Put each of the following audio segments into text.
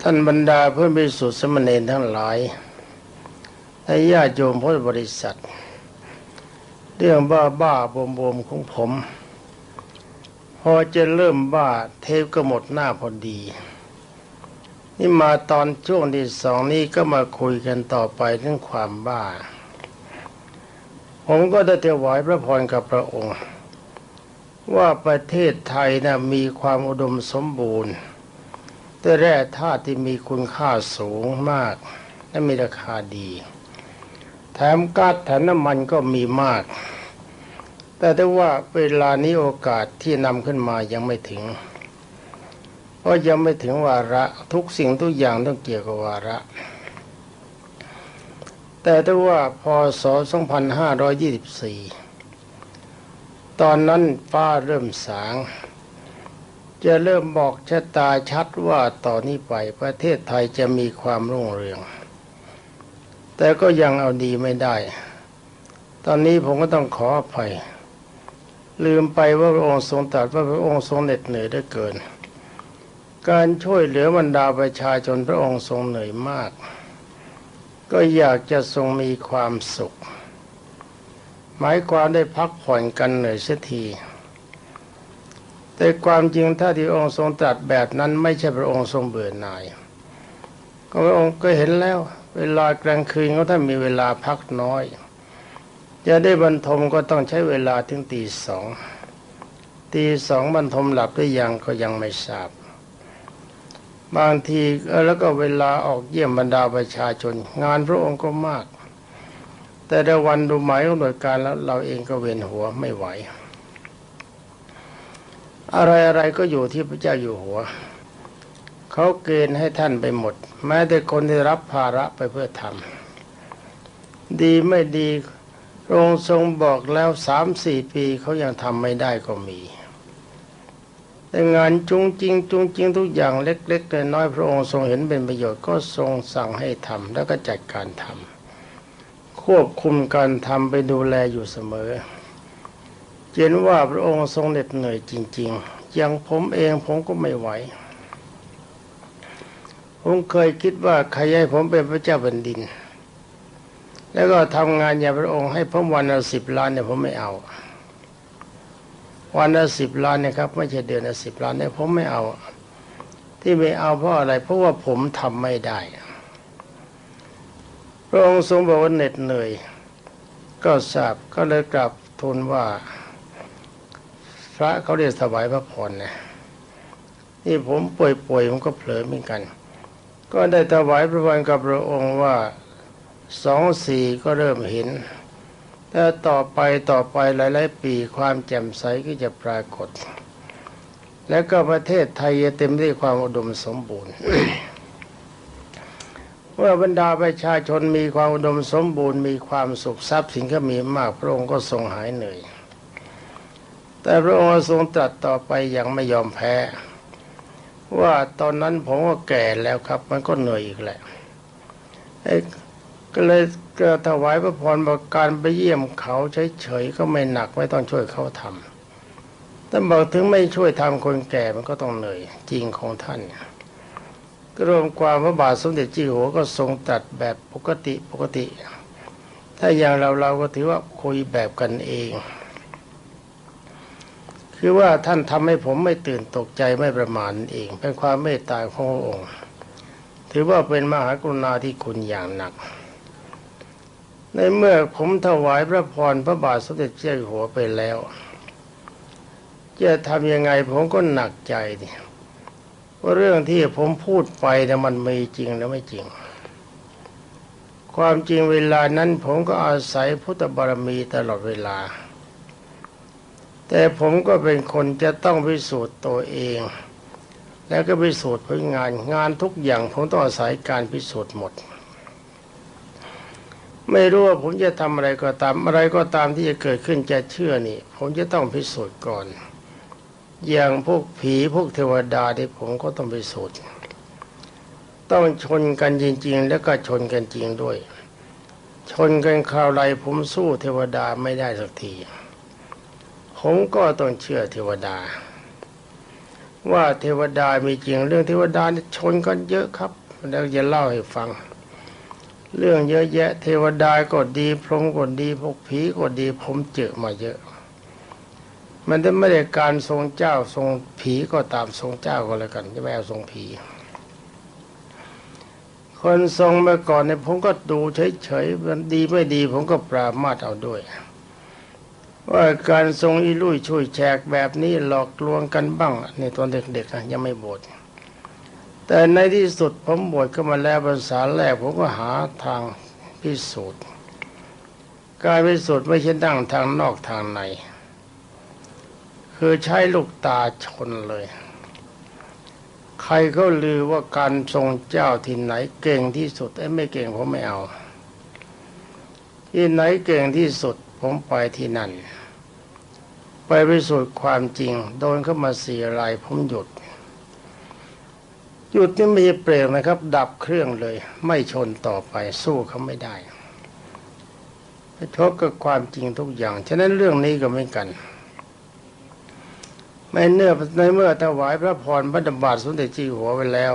ท่านบรรดาเพื่อนบริสุทธิ์สมณเณรทั้งหลายและญาติโยมพุทธบริษัท เรื่องบ้าบ้าบวมบวมๆของผม พอจะเริ่มบ้าเทปก็หมดหน้าพอดี นี่มาตอนช่วงที่สองนี้ก็มาคุยกันต่อไปเรื่องความบ้า ผมก็ได้ถวายพระพรกับพระองค์ ว่าประเทศไทยนะมีความอุดมสมบูรณ์ แต่แร่ธาตุที่มีคุณค่าสูงมาก และมีราคาดี แถมก๊าซแถมน้ำมันก็มีมาก แต่ถ้าว่าเวลานี้โอกาสที่นำขึ้นมายังไม่ถึง เพราะยังไม่ถึงวาระทุกสิ่งทุกอย่างต้องเกี่ยวกับวาระ แต่ถ้าว่าพศ 2524 ตอนนั้นฟ้าเริ่มสาง จะเริ่มบอกชะตาชัดว่าต่อนนี้ไปประเทศไทยจะมีความรุ่งเรือง แต่ก็ยังเอาดีไม่ได้ ตอนนี้ผมก็ต้องขออภัย ลืมไปว่าพระองค์ทรงตรัสว่าพระองค์ทรงเหน็ดเหนื่อยได้เกิน การช่วยเหลือบรรดาประชาชนพระองค์ทรงเหนื่อยมาก ก็อยากจะทรงมีความสุข หมายความได้พักผ่อนกันเหนื่อยเสียที แต่ความจริงถ้าที่องค์ทรงตรัสแบบนั้น ไม่ใช่พระองค์ทรงเบื่อหน่าย ก็พระองค์ก็เห็นแล้ว เวลากลางคืนเขาถ้ามีเวลาพักน้อย จะได้บรรทมก็ต้องใช้เวลาถึงตีสองตีสองบรรทมหลับหรือยังก็ยังไม่ทราบ บางทีแล้วก็เวลาออกเยี่ยมบรรดาประชาชน งานพระองค์ก็มาก แต่ในวันดูหมายกำหนดการแล้วเราเองก็เวียนหัวไม่ไหว อะไรอะไรก็อยู่ที่พระเจ้าอยู่หัว เขาเกณฑ์ให้ท่านไปหมด แม้แต่คนที่รับภาระไปเพื่อทำดีไม่ดีระองค์ทรงบอกแล้วสามสี่ปีเขายังทำไม่ได้ก็มี แต่งานจุงจริงจุงจริงทุกอย่างเล็กๆน้อยๆพระองค์ทรงเห็นเป็นประโยชน์ก็ทรงสั่งให้ทำแล้วก็จัดการทำควบคุมการทำไปดูแลอยู่เสมอ เห็นว่าพระองค์ทรงเหน็ดเหนื่อยจริง ๆ อย่างผมเองผมก็ไม่ไหว ผมเคยคิดว่าใครให้ผมเป็นพระเจ้าแผ่นดิน แล้วก็ทำงานอย่างพระองค์ให้ผมวันละสิบล้านเนี่ยผมไม่เอา วันละสิบล้านนี่ยครับ ไม่ใช่เดือนละสิบล้านเนี่ยผมไม่เอา ที่ไม่เอาเพราะอะไร เพราะว่าผมทำไม่ได้พระองค์ทรงบอกว่าเหน็ดเหนื่อย ก็ทราบก็เลยกลับทูลว่า พระเขาเรียกถวายพระพรนะนี่ผมป่วยๆผมก็เผลอเหมือนกัน ก็ได้ถวายพระพรกับพระองค์ว่าสองสี่ก็เริ่มเห็นแต่ต่อไปต่อไปหลายๆปีความแจ่มใสก็จะปรากฏ และก็ประเทศไทยเต็มด้วยความอุดมสมบูรณ์เมื่อบรรดาประชาชนมีความอุดมสมบูรณ์มีความสุขทรัพย์สินก็มีมากพระองค์ก็ทรงหายเหนื่อย แต่พระองค์ทรงตรัสต่อไปอย่างไม่ยอมแพ้ ว่าตอนนั้นผมก็แก่แล้วครับ มันก็เหนื่อยอีกแหละเอ้ก็เลยก็ถวายพระพรบอกการไปเยี่ยมเขาเฉยๆก็ไม่หนักไม่ต้องช่วยเขาทำแต่บอกถึงไม่ช่วยทำคนแก่มันก็ต้องเหนื่อยจริงของท่านก็รวมความพระบาทสมเด็จเจี้าอยู่หัวก็ทรงตัดแบบปกติปกติ ถ้าอย่างเราเราก็ถือว่าคุยแบบกันเอง คือว่าท่านทำให้ผมไม่ตื่นตกใจไม่ประมาทเอง เป็นความเมตตาของพระองค์ ถือว่าเป็นมหากรุณาธิคุณอย่างหนัก ในเมื่อผมถวายพระพรพระบาทสมเด็จเจ้าอยู่หัวไปแล้วจะทำยังไงผมก็หนักใจดิว่าเรื่องที่ผมพูดไปเนี่ยมันมีจริงหรือไม่จริง ความจริงเวลานั้นผมก็อาศัยพุทธบารมีตลอดเวลา แต่ผมก็เป็นคนจะต้องพิสูจน์ตัวเอง แล้วก็พิสูจน์ผลงานงานทุกอย่างผมต้องอาศัยการพิสูจน์หมด ไม่รู้ว่าผมจะทำอะไรก็ตามอะไรก็ตามที่จะเกิดขึ้นจะเชื่อนี่ ผมจะต้องพิสูจน์ก่อน อย่างพวกผีพวกเทวดาที่ผมก็ต้องพิสูจน์ต้องชนกันจริง ๆ แล้วก็ชนกันจริงด้วย ชนกันคราวไรผมสู้เทวดาไม่ได้สักที ผมก็ต้องเชื่อเทวดา ว่าเทวดามีจริงเรื่องเทวดานี่ชนกันเยอะครับแล้วจะเล่าให้ฟัง เรื่องเยอะแยะ เทวดาก็ดีพรหมก็ดีพวกผีก็ดีผมเจอมาเยอะ มันจะไม่ได้การทรงเจ้าทรงผีก็ตามทรงเจ้าก็แล้วกันจะไม่เอาทรงผีคนทรงมาก่อนเนี่ยผมก็ดูเฉยๆมันดีไม่ดี ผมก็ปรามาสเอาด้วย ว่าการทรงอีลุยช่วยแชกแบบนี้หลอกลวงกันบ้างในตอนเด็กๆยังไม่บวชแต่ในที่สุดผมบวชเข้ามาแล้วภาษาแรกผมก็หาทางพิสูจน์ การพิสูจน์ไม่ใช่ดั้งทางนอกทางใน คือใช้ลูกตาชนเลย ใครเขาลือว่าการทรงเจ้าที่ไหนเก่งที่สุดไอ้ไม่เก่งผมไม่เอา ที่ไหนเก่งที่สุด ผมไปที่นั่น ไปพิสูจน์ความจริง โดนเข้ามาสี่รายผมหยุด หยุดนี่ไม่ใช่เปลงนะครับ ดับเครื่องเลย ไม่ชนต่อไปสู้เขาไม่ได้ไปชกกับความจริงทุกอย่าง ฉะนั้นเรื่องนี้ก็ไม่กันในเนื้อในเมื่อถวายพระพรพระดบาทสมเด็จจีหัวไปแล้ว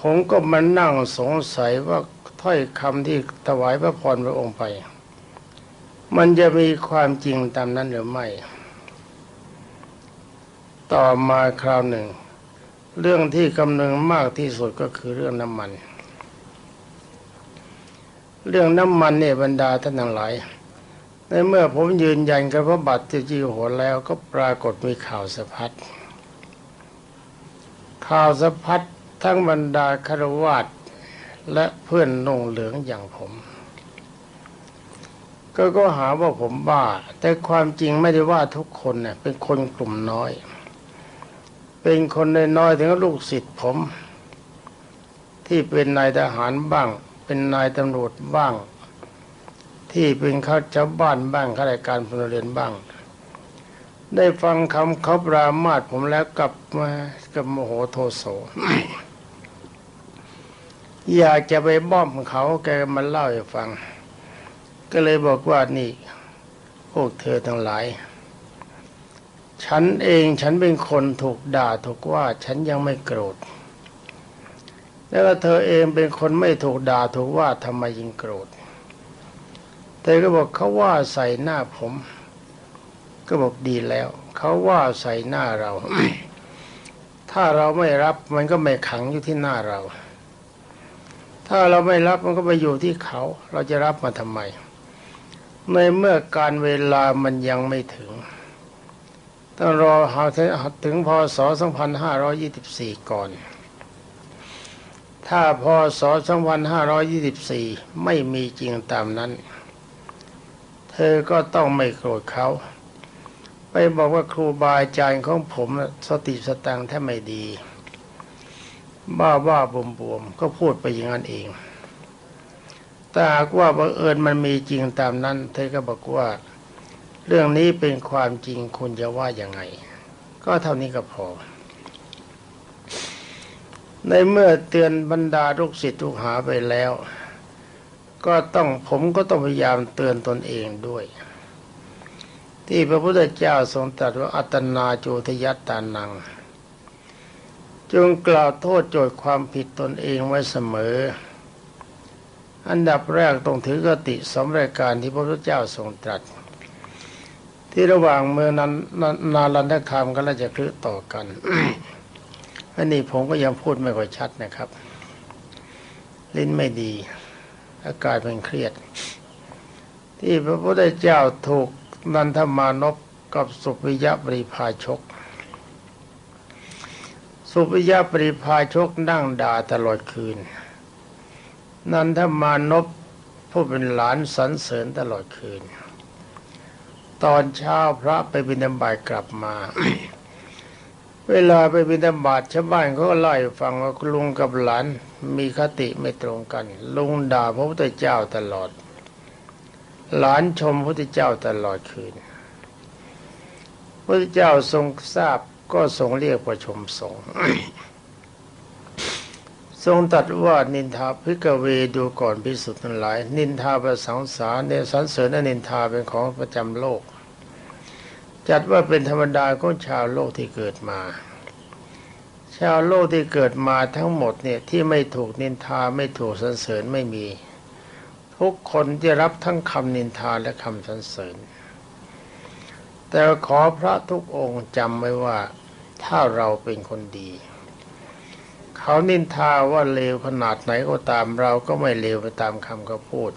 ผมก็มานั่งสงสัยว่าถ้อยคำที่ถวายพระพรพระองค์ไป มันจะมีความจริงตามนั้นหรือไม่ ต่อมาคราวหนึ่ง เรื่องที่กำเนึงมากที่สุดก็คือเรื่องน้ำมัน เรื่องน้ำมันเนี่ยบรรดาท่านทั้งหลาย ในเมื่อผมยืนยันกับพระบัตรจีหัวแล้วก็ปรากฏมีข่าวสะพัด ข่าวสะพัดทั้งบรรดาคารวาสและเพื่อนนงเหลืองอย่างผม ก็ก็หาว่าผมบ้า แต่ความจริงไม่ได้ว่าทุกคนเนี่ยเป็นคนกลุ่มน้อย เป็นคนน้อยๆถึงลูกศิษย์ผม ที่เป็นนายทหารบ้าง เป็นนายตำรวจบ้าง ที่เป็นข้าเจ้าบ้านบ้างข้าราชการพลเรือนบ้าง ได้ฟังคำเขาปรามาสผมแล้วกลับมากับโมโหโทโสอยากจะไปบ้อมเขาแกมาเล่าให้ฟัง ก็เลยบอกว่านี่พวกเธอทั้งหลาย ฉันเองฉันเป็นคนถูกด่าถูกว่าฉันยังไม่โกรธแล้วเธอเองเป็นคนไม่ถูกด่าถูกว่าทำไมยิงโกรธเธอก็บอกเขาว่าใส่หน้าผม ก็บอกดีแล้ว เขาว่าใส่หน้าเรา ถ้าเราไม่รับมันก็ไม่ขังอยู่ที่หน้าเรา ถ้าเราไม่รับมันก็ไปอยู่ที่เขา เราจะรับมาทำไม ในเมื่อการเวลามันยังไม่ถึงต้องรอหาถึงพศ 2524 ก่อน ถ้าพศ 2524 ไม่มีจริงตามนั้น เธอก็ต้องไม่โกรธเขา ไปบอกว่าครูบาอาจารย์ของผมสติสตังแทบไม่ดี บ้าบ้าบวมบวมก็พูดไปอย่างนั้นเอง แต่หากว่าบังเอิญมันมีจริงตามนั้น เธอก็บอกว่า เรื่องนี้เป็นความจริงคุณจะว่ายังไง ก็เท่านี้ก็พอ ในเมื่อเตือนบรรดาลูกศิษย์ลูกหาไปแล้ว ก็ต้องผมก็ต้องพยายามเตือนตนเองด้วย ที่พระพุทธเจ้าทรงตรัสว่าอัตนาโจทยัตตานังจงกล่าวโทษโจทย์ความผิดตนเองไว้เสมอ อันดับแรกต้องถือกติสมรายการที่พระพุทธเจ้าทรงตรัส ที่ระหว่างเมื่อนั้นนาลันทคามก็ราชคลึต่อกันอันนี้ผมก็ยังพูดไม่ค่อยชัดนะครับ ลิ้นไม่ดี อากาศเป็นเครียด ที่พระพุทธเจ้าถูกนันทมานพกับสุปิยะปริพาชก สุปิยะปริพาชกนั่งด่าตลอดคืน นันทมานพผู้เป็นหลานสรรเสริญตลอดคืน ตอนเช้าพระไปบิณฑบาตกลับมา เวลาไปบิณฑบาตชาวบ้านเขาก็เล่าฟังว่าลุงกับหลานมีคติไม่ตรงกัน ลุงด่าพระพุทธเจ้าตลอด หลานชมพระพุทธเจ้าตลอดคืนพระพุทธเจ้าทรงทราบก็ทรงเรียกประชุมสงฆ์ ทรงตรัสว่านินทาพิกเวดูก่อนพิสุทธิ์ทั้งหลาย นินทาประสังสารเนสรรเสริญและนินทาเป็นของประจำโลก จัดว่าเป็นธรรมดาของชาวโลกที่เกิดมา ชาวโลกที่เกิดมาทั้งหมดเนี่ยที่ไม่ถูกนินทาไม่ถูกสรรเสริญไม่มี ทุกคนที่รับทั้งคำนินทาและคำสรรเสริญ แต่ขอพระทุกองค์จำไว้ว่าถ้าเราเป็นคนดี เขานินทาว่าเลวขนาดไหนก็ตามเราก็ไม่เลวไปตามคำเขาพูด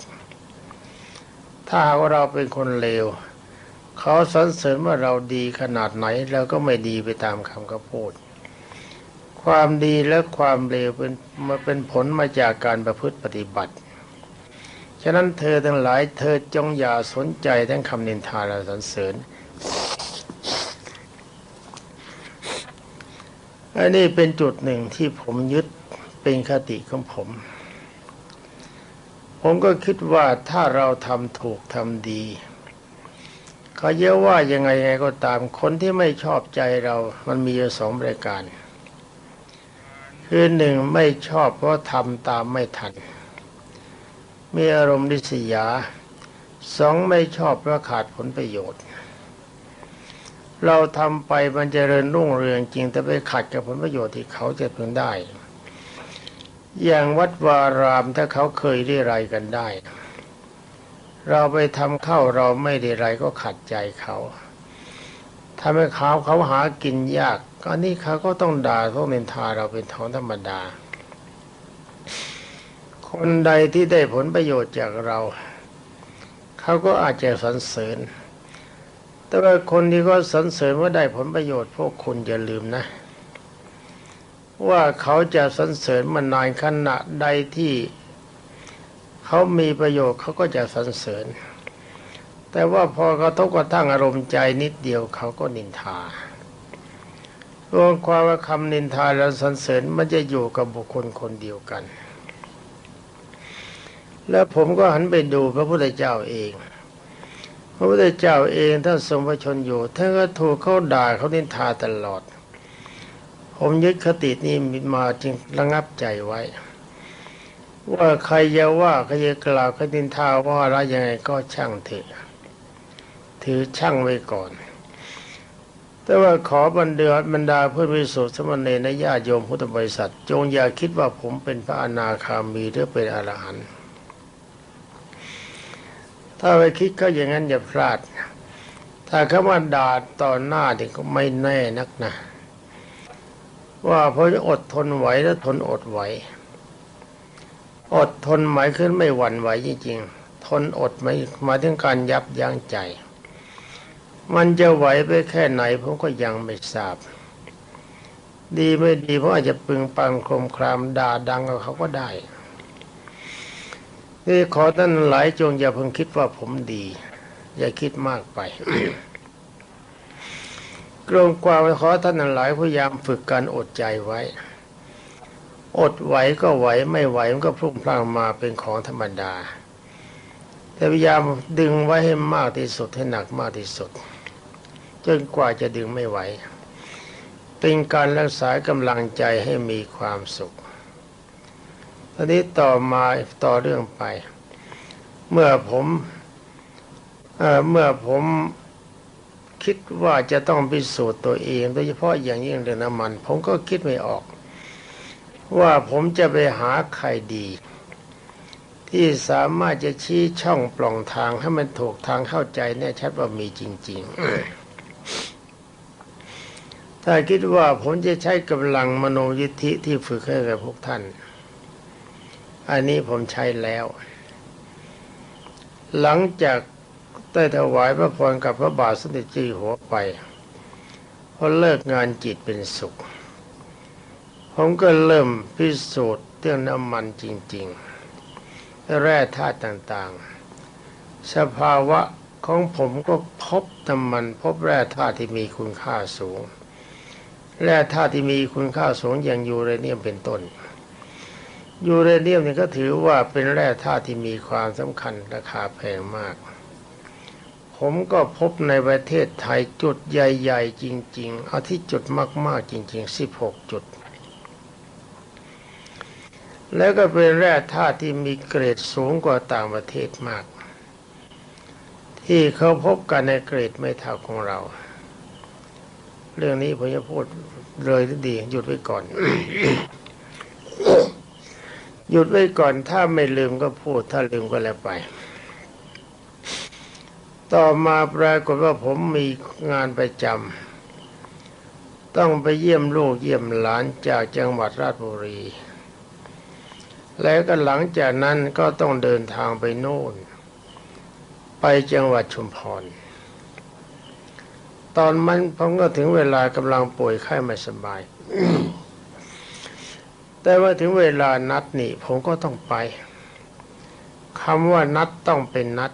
ถ้าว่าเราเป็นคนเลว เขาสรรเสริญว่าเราดีขนาดไหนเราก็ไม่ดีไปตามคำเขาพูด ความดีและความเลวเป็นมาเป็นผลมาจากการประพฤติปฏิบัติ ฉะนั้นเธอทั้งหลายเธอจงอย่าสนใจทั้งคำนินทาและสรรเสริญ อันนี้เป็นจุดหนึ่งที่ผมยึดเป็นคติของผม ผมก็คิดว่าถ้าเราทำถูกทำดีเขาเยอะว่ายังไงไงก็ตามคนที่ไม่ชอบใจเรามันมีอยู่สองรายการ คือหนึ่งไม่ชอบเพราะทำตามไม่ทัน มีอารมณ์ริษยาสองไม่ชอบเพราะขาดผลประโยชน์ เราทำไปมันจเจริญรุ่งเรืองจริงแต่ไปขัดกับผลประโยชน์ที่เขาจะพึงได้ อย่างวัดวารามถ้าเขาเคยได้ไรกันได้ เราไปทำเข้าเราไม่ได้ไรก็ขัดใจเขาทำให้เขาเขาหากินยากก็นี่เขาก็ต้องด่าต้องเนินทาเราเป็นท้องธรรมดา คนใดที่ได้ผลประโยชน์จากเรา เขาก็อาจจะสรรเสริญ แต่ว่าคนที่ก็สรรเสริญว่าได้ผลประโยชน์พวกคุณอย่าลืมนะ ว่าเขาจะสรรเสริญมานานขณะใดที่เขามีประโยชน์เขาก็จะสรรเสริญ แต่ว่าพอกระทบกระทั่งอารมณ์ใจนิดเดียวเขาก็นินทารวมความว่าคำนินทาและสรรเสริญมันจะอยู่กับบุคคลคนเดียวกัน แล้วผมก็หันไปดูพระพุทธเจ้าเอง พระพุทธเจ้าเองท่านทรงพระชนอยู่ท่านก็ถูกเขาด่าเขานินทาตลอด ผมยึดคตินี้มาจึงระงับใจไว้ ว่าใครจะว่าใครจะกล่าวใครดินทาว่าอะไรยังไงก็ช่างเถอะถือช่างไว้ก่อน แต่ว่าขอบรรดาบรรดาเพื่อนวิสุทธิสมณีนญาโยมพุทธบริษัท จงอย่าคิดว่าผมเป็นพระอนาคามีหรือเป็นอรหันต์ ถ้าไปคิดก็อย่างนั้นอย่าพลาดถ้าเขามาด่าต่อหน้าเด็กก็ไม่แน่นักนะ ว่าเพราะอดทนไหวและทนอดไหว อดทนหมายขึ้นไม่หวั่นไหวจริงๆ ทนอดไม่มาถึงการยับยั้งใจ มันจะไหวไปแค่ไหนผมก็ยังไม่ทราบ ดีไม่ดีเพราะอาจจะปึงปังคลมครามด่าดังกับเขาก็ได้ นี่ขอท่านหลายจงอย่าเพิ่งคิดว่าผมดี อย่าคิดมากไปกรงกว่าขอท่านหลายพยายามฝึกการอดใจไว้ อดไหวก็ไหวไม่ไหวมันก็พลุ่งพล่างมาเป็นของธรรมดา แต่พยายามดึงไว้ให้มากที่สุดให้หนักมากที่สุด จนกว่าจะดึงไม่ไหว เป็นการรักษากำลังใจให้มีความสุข ตอนนี้ต่อมาต่อเรื่องไป เมื่อผมเเมื่อผมคิดว่าจะต้องพิสูจน์ตัวเอง โดยเฉพาะอย่างยิ่งเรื่องน้ำมัน ผมก็คิดไม่ออก ว่าผมจะไปหาใครดี ที่สามารถจะชี้ช่องปล่องทางให้มันถูกทางเข้าใจแน่ชัดว่ามีจริง ๆ ถ้าคิดว่าผมจะใช้กำลังมโนยิทธิที่ฝึกให้กับพวกท่าน อันนี้ผมใช้แล้ว หลังจากได้ถวายพระพรกับพระบาทสมเด็จจีหัวไปพอเลิกงานจิตเป็นสุข ผมก็เริ่มพิสูจน์เรื่องน้ำมันจริง ๆ แร่ธาตุต่างๆ สภาวะของผมก็พบน้ำมันพบแร่ธาตุที่มีคุณค่าสูง แร่ธาตุที่มีคุณค่าสูงอย่างยูเรเนียมเป็นต้น ยูเรเนียมนี่ก็ถือว่าเป็นแร่ธาตุที่มีความสำคัญราคาแพงมาก ผมก็พบในประเทศไทยจุดใหญ่ ๆ จริง ๆ เอาที่จุดมาก ๆ จริง ๆ 16 จุด แล้วก็เป็นแร่ธาตุที่มีเกรดสูงกว่าต่างประเทศมาก ที่เขาพบกันในเกรดไม่เท่าของเรา เรื่องนี้ผมจะพูดเลยที่ดีหยุดไว้ก่อน หยุดไว้ก่อนถ้าไม่ลืมก็พูดถ้าลืมก็แล้วไป ต่อมาปรากฏว่าผมมีงานประจำต้องไปเยี่ยมลูกเยี่ยมหลานจากจังหวัดราชบุรี แล้วก็หลังจากนั้นก็ต้องเดินทางไปโน่น ไปจังหวัดชุมพร ตอนมันผมก็ถึงเวลากำลังป่วยไข้ไม่สบาย แต่ว่าถึงเวลานัดนี่ผมก็ต้องไปคำว่านัดต้องเป็นนัด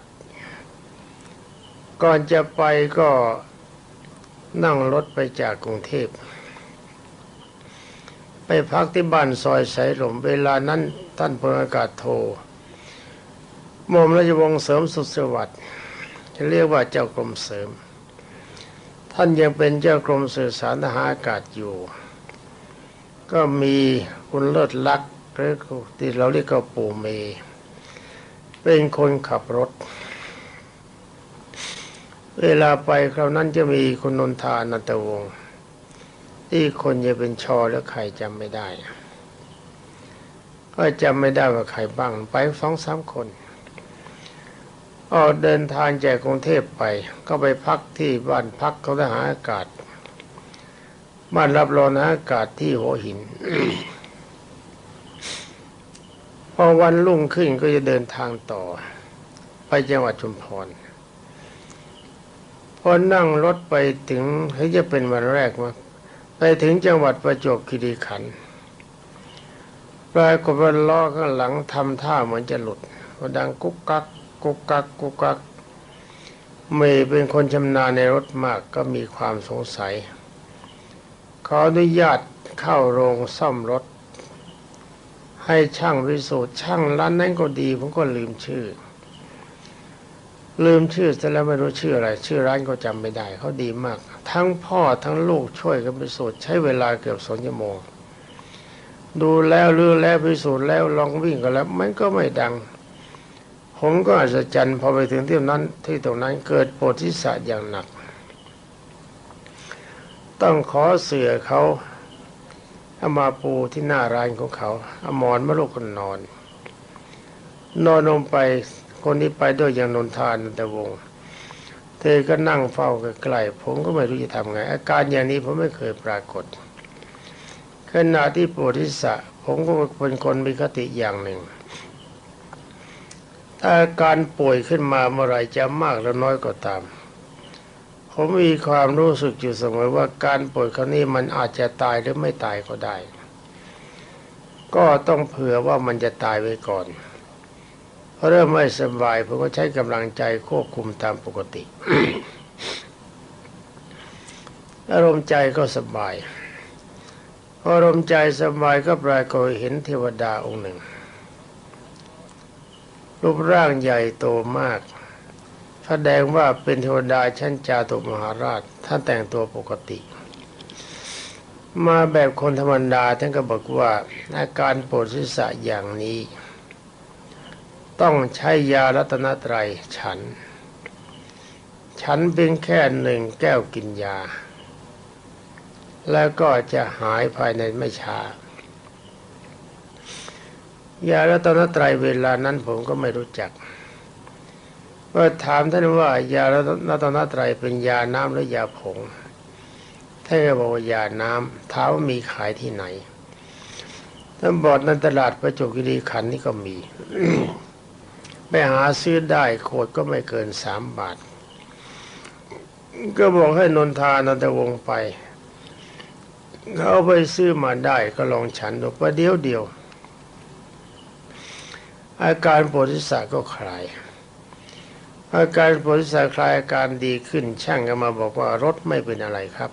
ก่อนจะไปก็นั่งรถไปจากกรุงเทพ ไปพักที่บ้านซอยสายลม เวลานั้นท่านพลอากาศโทหม่อมราชวงศ์เสริมสุสวัสดิ์เรียกว่าเจ้ากรมเสริม ท่านยังเป็นเจ้ากรมสื่อสารทหารอากาศอยู่ ก็มีคุณเลิศลักษ์หรือที่เราเรียกว่าปู่เม เป็นคนขับรถ เวลาไปคราวนั้นจะมีคุณนนทานันตวงศ์ที่คนจะเป็นชอแล้วใครจำไม่ได้ ก็จำไม่ได้ว่าใครบ้างไปสองสามคนออกเดินทางจากกรุงเทพไป ก็ไปพักที่บ้านพักเขาทหารอากาศ บ้ารับรองอากาศที่หัวหิน พอวันรุ่งขึ้นก็จะเดินทางต่อ ไปจังหวัดชุมพร พอนั่งรถไปถึงเขาจะเป็นวันแรกมาไปถึงจังหวัดประจวบคีรีขันธ์ปลายกฏล้อข้างหลังทำท่าเหมือนจะหลุดดังกุ๊กกักกุ๊กกักกุ๊กกักเมย์เป็นคนชำนาญในรถมากก็มีความสงสัย ขออนุญาตเข้าโรงซ่อมรถ ให้ช่างวิสูตรช่างร้านนั้นก็ดีผมก็ลืมชื่อ ลืมชื่อแต่แล้วไม่รู้ชื่ออะไร ชื่อร้านก็จำไม่ได้เขาดีมาก ทั้งพ่อทั้งลูกช่วยกันพิสูจน์ใช้เวลาเกือบสองชั่วโมงดูแล้วลือแล้วพิสูจน์แล้วลองวิ่งกันแล้วมันก็ไม่ดัง ผมก็อัศจรรย์พอไปถึงที่นั้นที่ตรงนั้นเกิดปวดทิศะอย่างหนัก ต้องขอเสือเขาเอามาปูที่หน้าร้านของเขาเอามอนมาลูกคนนอน นอนลงไปคนที่ไปด้วยอย่างนนทานนตวง เธอก็นั่งเฝ้าใกล้ๆผมก็ไม่รู้จะทำไง อาการอย่างนี้ผมไม่เคยปรากฏขณะที่ปวดทิศะผมก็เป็นคนมีคติอย่างหนึ่ง ถ้าอาการป่วยขึ้นมาเมื่อไรจะมากหรือน้อยก็ตาม ผมมีความรู้สึกอยู่เสมอว่าการป่วยครั้งนี้มันอาจจะตายหรือไม่ตายก็ได้ ก็ต้องเผื่อว่ามันจะตายไว้ก่อนพอเริ่มไม่สบายผมก็ใช้กำลังใจควบคุมตามปกติ อารมณ์ใจก็สบายพออารมณ์ใจสบายก็ปรากฏเห็นเทวดาองค์หนึ่ง รูปร่างใหญ่โตมาก แสดงว่าเป็นเทวดาชั้นจาตุมหาราชท่านแต่งตัวปกติ มาแบบคนธรรมดาท่านก็บอกว่าอาการปวดศีรษะอย่างนี้ ต้องใช้ยารัตนตรัยฉัน ฉันเพียงแค่หนึ่งแก้วกินยา แล้วก็จะหายภายในไม่ช้ายารัตนตรัยเวลานั้นผมก็ไม่รู้จัก เมื่อถามท่านว่ายารัตนตรเป็นยาน้ำหรือยาผงท่านก็บอกว่ายาน้ำถามว่ามีขายที่ไหนท่านบอกในตลาดประจวบคีรีขันธ์นี่ก็มีไปหาซื้อได้โคดก็ไม่เกินสามบาท ก็บอกให้นนทานนทวงไป เขาไปซื้อมาได้ก็ลองฉันดูประเดี๋ยวเดียว อาการปวดศีรษะก็คลาย อาการปวดศีรษะคลายอาการดีขึ้น ช่างก็มาบอกว่ารถไม่เป็นอะไรครับ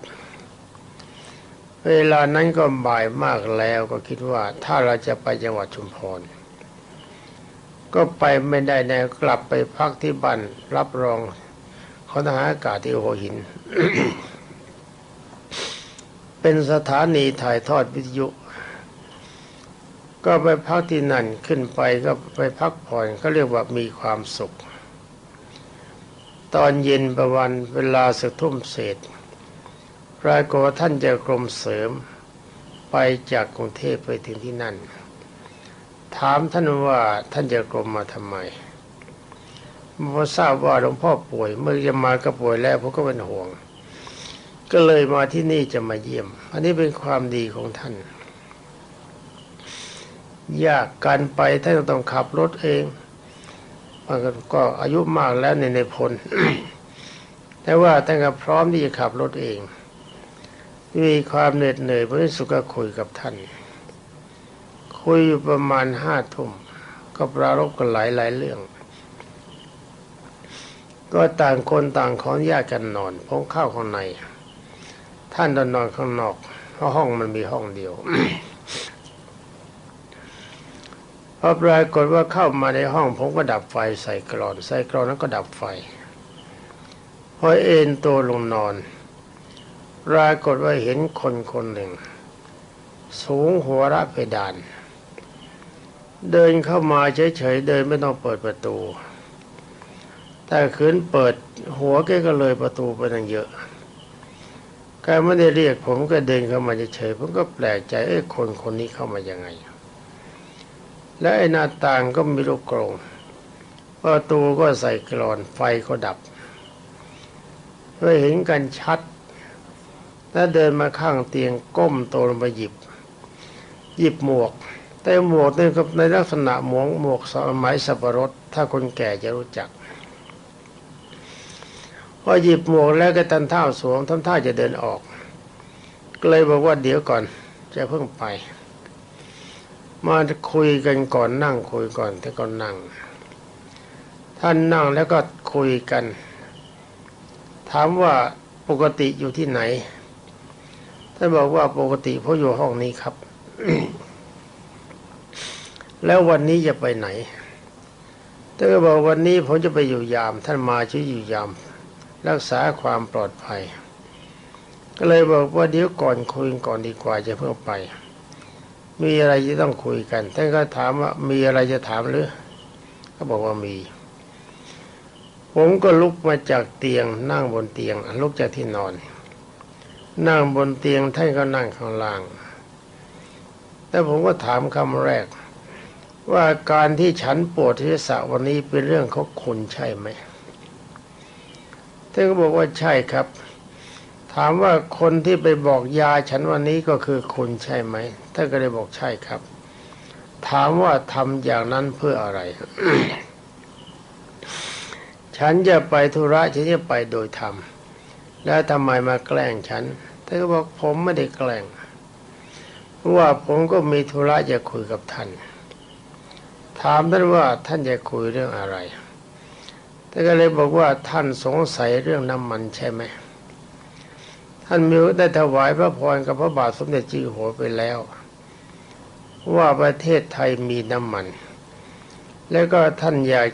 เวลานั้นก็บ่ายมากแล้วก็คิดว่าถ้าเราจะไปจังหวัดชุมพร ก็ไปไม่ได้แน่กลับไปพักที่บ้านรับรองเขาทหารอากาศที่หัวหิน เป็นสถานีถ่ายทอดวิทยุ ก็ไปพักที่นั่นขึ้นไปก็ไปพักผ่อนเขาเรียกว่ามีความสุข ตอนเย็นประวันเวลาสักทุ่มเศษปรากฏว่าท่านจะกรมเสริมไปจากกรุงเทพไปถึงที่นั่น ถามท่านว่าท่านจะกรมมาทำไมพอทราบว่าหลวงพ่อป่วย เมื่อจะมาก็ป่วยแล้วผมก็เป็นห่วง ก็เลยมาที่นี่จะมาเยี่ยม อันนี้เป็นความดีของท่าน ยากการไปท่านต้องขับรถเอง ก็อายุมากแล้วในในพลแต่ว่าท่านก็พร้อมที่จะขับรถเองมีความเหน็ดเหนื่อยพระสุก็คุยกับท่าน คุยอยู่ประมาณห้าทุ่มก็ปรารบกันหลายหลายเรื่อง ก็ต่างคนต่างขออนุญาตกันนอนผมเข้าข้างใน ท่านนอนข้างนอก เพราะห้องมันมีห้องเดียว พอปรากฏว่าเข้ามาในห้องผมก็ดับไฟใส่กรอน ใส่กรอนแล้วก็ดับไฟ พอเอนตัวลงนอนปรากฏว่าเห็นคนคนหนึ่ง สูงหัวระเพดาน เดินเข้ามาเฉยๆเดินไม่ต้องเปิดประตู แต่คืนเปิดหัวแกก็เลยประตูไปตั้งเยอะแกไม่ได้เรียกผมก็เดินเข้ามาเฉยๆผมก็แปลกใจเอ้คนคนนี้เข้ามายังไง และไอ้หน้าต่างก็มีลูกกรงประตูก็ใส่กรอนไฟก็ดับเพื่อเห็นกันชัด แล้วเดินมาข้างเตียงก้มตัวลงไปหยิบ หยิบหมวก แต่หมวกนี่ก็ในลักษณะหมวกหมวกสมัยสับปะรด ถ้าคนแก่จะรู้จักพอหยิบหมวกแล้วก็ตันท้าสวมทำท่าจะเดินออกก็เลยบอกว่าเดี๋ยวก่อนจะเพิ่งไป มาคุยกันก่อนนั่งคุยก่อนแต่ก่อนนั่ง ท่านนั่งแล้วก็คุยกัน ถามว่าปกติอยู่ที่ไหนท่านบอกว่าปกติผมอยู่ห้องนี้ครับ แล้ววันนี้จะไปไหนท่านก็บอกวันนี้ผมจะไปอยู่ยาม ท่านมาช่วยอยู่ยาม รักษาความปลอดภัย ก็เลยบอกว่าเดี๋ยวก่อนคุยก่อนดีกว่าจะเพิ่งไป มีอะไรที่ต้องคุยกันท่านก็ถามว่ามีอะไรจะถามหรือเขาบอกว่ามี ผมก็ลุกมาจากเตียง นั่งบนเตียง ลุกจากที่นอน นั่งบนเตียงท่านก็นั่งข้างล่าง แต่ผมก็ถามคำแรก ว่าการที่ฉันปวดที่ศีรษะวันนี้เป็นเรื่องของคุณใช่ไหมท่านก็บอกว่าใช่ครับามว่าคนที่ไปบอกยาฉันวันนี้ก็คือคุณใช่ไหมท่านก็เลยบอกใช่ครับ ถามว่าทำอย่างนั้นเพื่ออะไร ฉันจะไปธุระฉันจะไปโดยธรรมแล้วทำไมมาแกล้งฉันท่านก็บอกผมไม่ได้แกล้งเพราะว่าผมก็มีธุระจะคุยกับท่าน ถามท่านว่าท่านจะคุยเรื่องอะไรท่านก็เลยบอกว่าท่านสงสัยเรื่องน้ำมันใช่ไหม ท่านมีได้ถวายพระพรกับพระบาทสมเด็จจีหัวไปแล้ว ว่าประเทศไทยมีน้ำมัน แล้วก็ท่านอยาก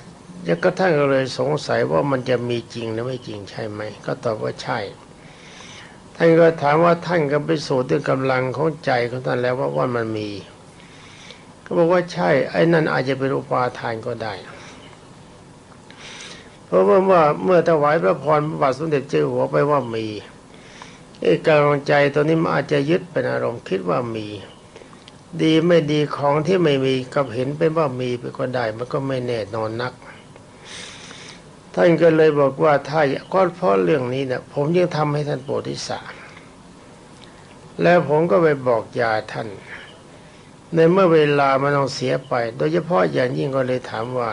แล้วก็ท่านก็เลยสงสัยว่ามันจะมีจริงหรือไม่จริงใช่ไหม ก็ตอบว่าใช่ ท่านก็ถามว่าท่านก็ไปสูตรด้วยกำลังของใจของท่านแล้วว่าว่ามันมี ก็บอกว่าใช่ ไอ้นั่นอาจจะเป็นอุปาทานก็ได้ เพราะว่าเมื่อเมื่อถวายพระพรพระบาทสมเด็จเจ้าหัวไปว่ามี กำลังใจตัวนี้มันอาจจะยึดเป็นอารมณ์คิดว่ามี ดีไม่ดีของที่ไม่มีกับเห็นเป็นว่ามีไปก็ได้มันก็ไม่แน่นอนนัก ท่านก็เลยบอกว่าถ้าก็เพราะเรื่องนี้เนี่ยผมยังทำให้ท่านโปรดิสาแล้วผมก็ไปบอกยาท่าน ในเมื่อเวลามันต้องเสียไป โดยเฉพาะอย่างยิ่งก็เลยถามว่า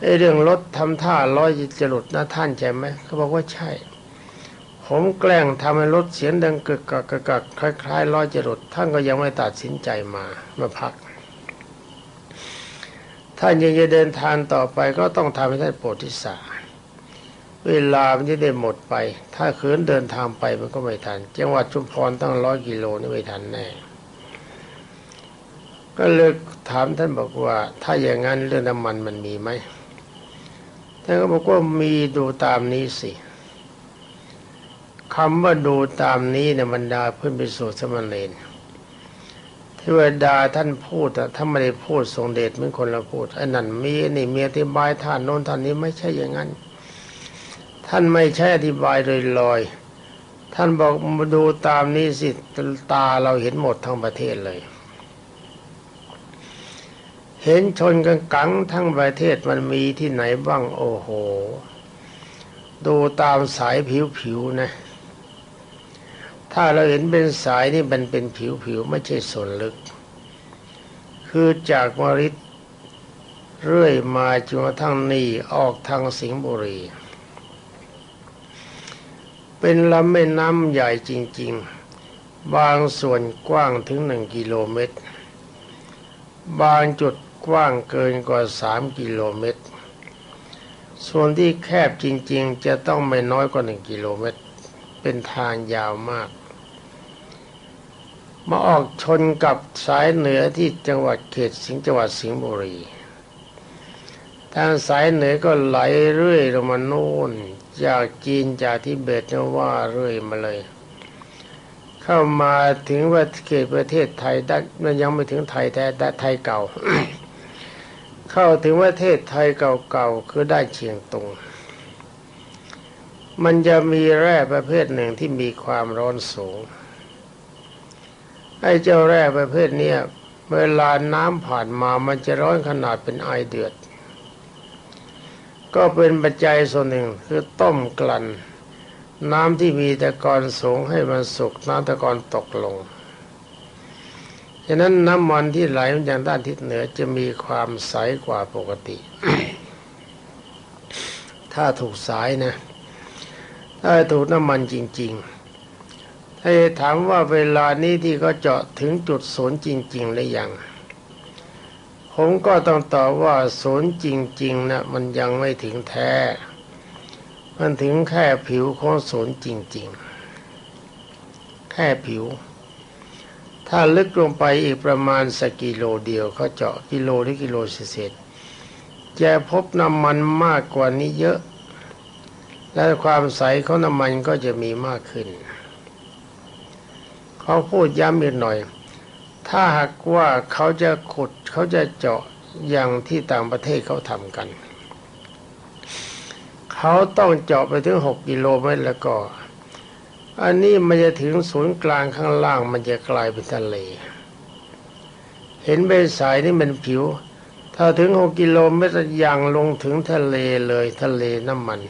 ไอ้เรื่องรถทำท่าร้อยจะหลุดนะท่านใช่ไหมเขาบอกว่าใช่ ผมแกล้งทำให้รถเสียงดังกึกกักกึกกักคล้ายๆร้อยจะหลุดท่านก็ยังไม่ตัดสินใจมามาพัก ท่านยังจะเดินทางต่อไปก็ต้องทำให้ท่านโปรดทิสาเวลามันจะได้หมดไป ถ้าขืนเดินทางไปมันก็ไม่ทัน จังหวัดชุมพรตั้งร้อยกิโลนี่ไม่ทันแน่ก็เลยถามท่านบอกว่า ถ้าอย่างนั้นเรื่องน้ำมันมันมีไหมท่านก็บอกว่ามีดูตามนี้สิ คำว่าดูตามนี้เนี่ยบรรดาเพื่อนไปสู่สมณเณรเทวดาท่านพูดแต่ถ้าไม่ได้พูดทรงเดชเหมือนคนเราพูดไอ้นั่นมีนี่มีอธิบายท่านโน้นท่านนี้ไม่ใช่อย่างนั้น ท่านไม่ใช่อธิบายลอยลอย ท่านบอกมาดูตามนี้สิตาเราเห็นหมดทั้งประเทศเลย เห็นชนกันกังทั้งประเทศมันมีที่ไหนบ้างโอ้โห ดูตามสายผิวๆนะ ถ้าเราเห็นเป็นสายนี่มันเป็นผิวๆไม่ใช่ส่วนลึก คือจากมริดเรื่อยมาจนกระทั่งนี่ออกทางสิงห์บุรี เป็นลำแม่น้ำใหญ่จริง ๆ บางส่วนกว้างถึงหนึ่งกิโลเมตร บางจุดกว้างเกินกว่าสามกิโลเมตร ส่วนที่แคบจริง ๆ จะต้องไม่น้อยกว่าหนึ่งกิโลเมตร เป็นทางยาวมาก มาออกชนกับสายเหนือที่จังหวัดเขตสิงห์จังหวัดสิงห์บุรี ทางสายเหนือก็ไหลเรื่อยลงมาโน่นจากจีนจากทิเบตเนี่ยว่าเรื่อยมาเลย เข้ามาถึงว่าเขตประเทศไทยได้มันยังไม่ถึงไทยแท้แต่ไทยเก่า เข้าถึงประเทศไทยเก่าๆคือได้เชียงตุงมันจะมีแร่ประเภทหนึ่งที่มีความร้อนสูง ไอ้เจ้าแร่ประเภทเนี้ยเวลาน้ำผ่านมามันจะร้อนขนาดเป็นไอเดือด ก็เป็นปัจจัยส่วนหนึ่งคือต้มกลั่น น้ำที่มีตะกอนสูงให้มันสุกน้ำตะกอนตกลงฉะนั้นน้ำมันที่ไหลมาจากด้านทิศเหนือจะมีความใสกว่าปกติ ถ้าถูกสายนะ ถ้าถูกน้ำมันจริง ๆ ถ้าจะถามว่าเวลานี้ที่เขาเจาะถึงจุดศูนย์จริง ๆ หรือยัง ผมก็ต้องตอบว่าศูนย์จริง ๆนะมันยังไม่ถึงแท้ มันถึงแค่ผิวของศูนย์จริง ๆ แค่ผิว ถ้าลึกลงไปอีกประมาณสักกิโลเดียวเขาเจาะกิโลหรือกิโลเศษจะพบน้ำมันมากกว่านี้เยอะ และความใสของน้ำมันก็จะมีมากขึ้น เขาพูดย้ำอีกหน่อย ถ้าหากว่าเขาจะขุดเขาจะเจาะอย่างที่ต่างประเทศเขาทำกัน เขาต้องเจาะไปถึงหกกิโลเมตรแล้วก็ อันนี้มันจะถึงศูนย์กลางข้างล่างมันจะกลายเป็นทะเล เห็นใบสายนี่มันผิว ถ้าถึงหกกิโลเมตรอย่างลงถึงทะเลเลยทะเลน้ำมัน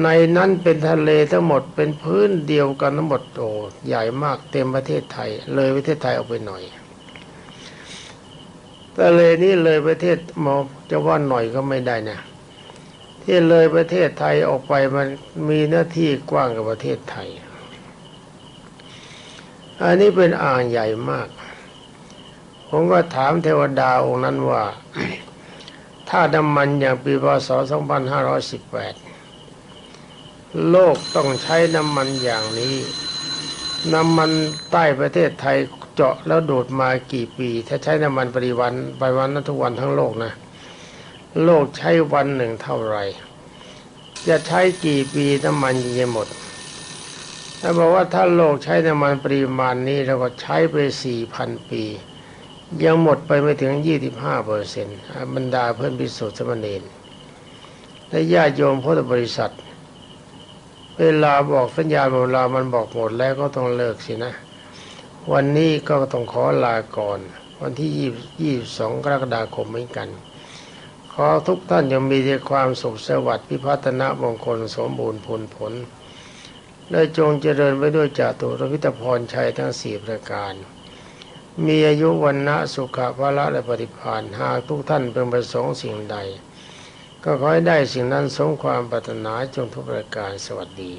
ในนั้นเป็นทะเลทั้งหมดเป็นพื้นเดียวกันทั้งหมดโอใหญ่มากเต็มประเทศไทย เลยประเทศไทยออกไปหน่อยทะเลนี้เลยประเทศมอจะว่าหน่อยก็ไม่ได้นะที่เลยประเทศไทยออกไปมันมีหน้าที่กว้างกับประเทศไทย อันนี้เป็นอ่างใหญ่มาก ผมก็ถามเทวดาองค์นั้นว่า ถ้าน้ำมันอย่างปีพศ2518 โลกต้องใช้น้ำมันอย่างนี้ น้ำมันใต้ประเทศไทยเจาะแล้วดูดมากี่ปี ถ้าใช้น้ำมันปริวันไปวันนั้นทุกวันทั้งโลกนะ โลกใช้วันหนึ่งเท่าไหร่ จะใช้กี่ปีน้ำมันจะหมดถ้าบอกว่าถ้าโลกใช้น้ำมันปริมาณนี้เราก็ใช้ไปสี่พันปี ยังหมดไปไม่ถึงยี่สิบห้าเปอร์เซ็นต์บรรดาเพื่อนพิสุทธิ์สมณีนและญาติโยมพุทธบริษัท เวลาบอกสัญญาณเวลามันบอกหมดแล้วก็ต้องเลิกสินะ วันนี้ก็ต้องขอลาก่อน วันที่ยี่ยี่สองกรกฎาคมเหมือนกัน ขอทุกท่านยังมีแต่ความสุขสวัสดิ์พิพัฒนมงคลสมบูรณ์ผลผลและจงเจริญไปด้วยจาตุรพิตพรชัยทั้งสี่ประการ มีอายุวันนะสุขภาละและปฏิภาณหากทุกท่านเป็นประสงค์สิ่งใด ก็ขอให้ได้สิ่งนั้นสมความปรารถนาจงทุกประการสวัสดี